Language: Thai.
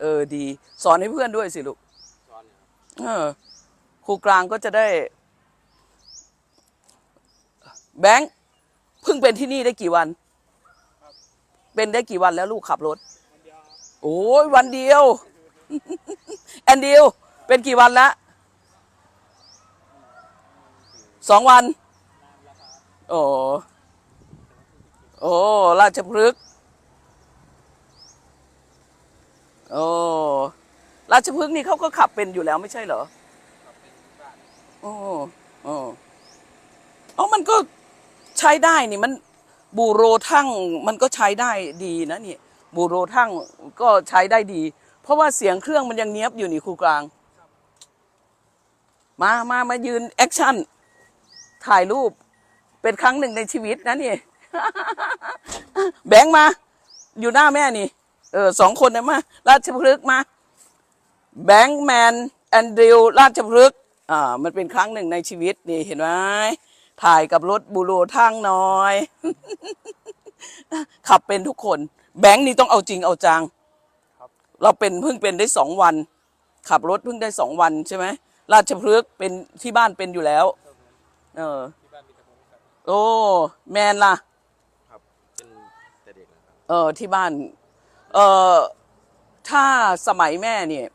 เออดี สอนให้เพื่อนด้วยสิลูกเนี่ยครับเออครูกลางก็จะได้ แบงค์เพิ่งเป็นที่นี่ได้กี่วัน เป็นได้กี่วันแล้วลูกขับรถโอ้ยวันเดียว แอนดิวเป็นกี่วันละสองวัน โอ้โอ้ราชพฤกษ์ โอ้ราชพฤกษ์นี่เขาก็ขับเป็นอยู่แล้วไม่ใช่เหรอโอ้โอ้เอ๋อมันก็ใช้ได้นี่มันบูโรทั้งมันก็ใช้ได้ดีนะนี่บูโรทั้งก็ใช้ได้ดี เพราะว่าเสียงเครื่องมันยังเนี้ยบอยู่นี่ครูกลาง มามามายืนแอคชั่นถ่ายรูปเป็นครั้งหนึ่งในชีวิตนะนี่ แบงค์มา อยู่หน้าแม่นี่ เออสองคนนะมาราชพฤกษ์มาแบงค์แมนแอนดริวราชพฤกษ์อ่ามันเป็นครั้งหนึ่งในชีวิตนี่เห็นไหมถ่ายกับรถบูโรทั้งน้อย ขับเป็นทุกคน แบงค์นี่ต้องเอาจริงเอาจังครับเราเป็นเพิ่งเป็นได้สองวัน ขับรถเพิ่งได้สองวันใช่ไหมราชพฤกษ์เป็นที่บ้านเป็นอยู่แล้ว เออที่บ้านมีแต่ผมครับโอ้แมนล่ะ ครับเป็นแต่เด็กนะครับเออที่บ้าน เออถ้าสมัยแม่เนี่ย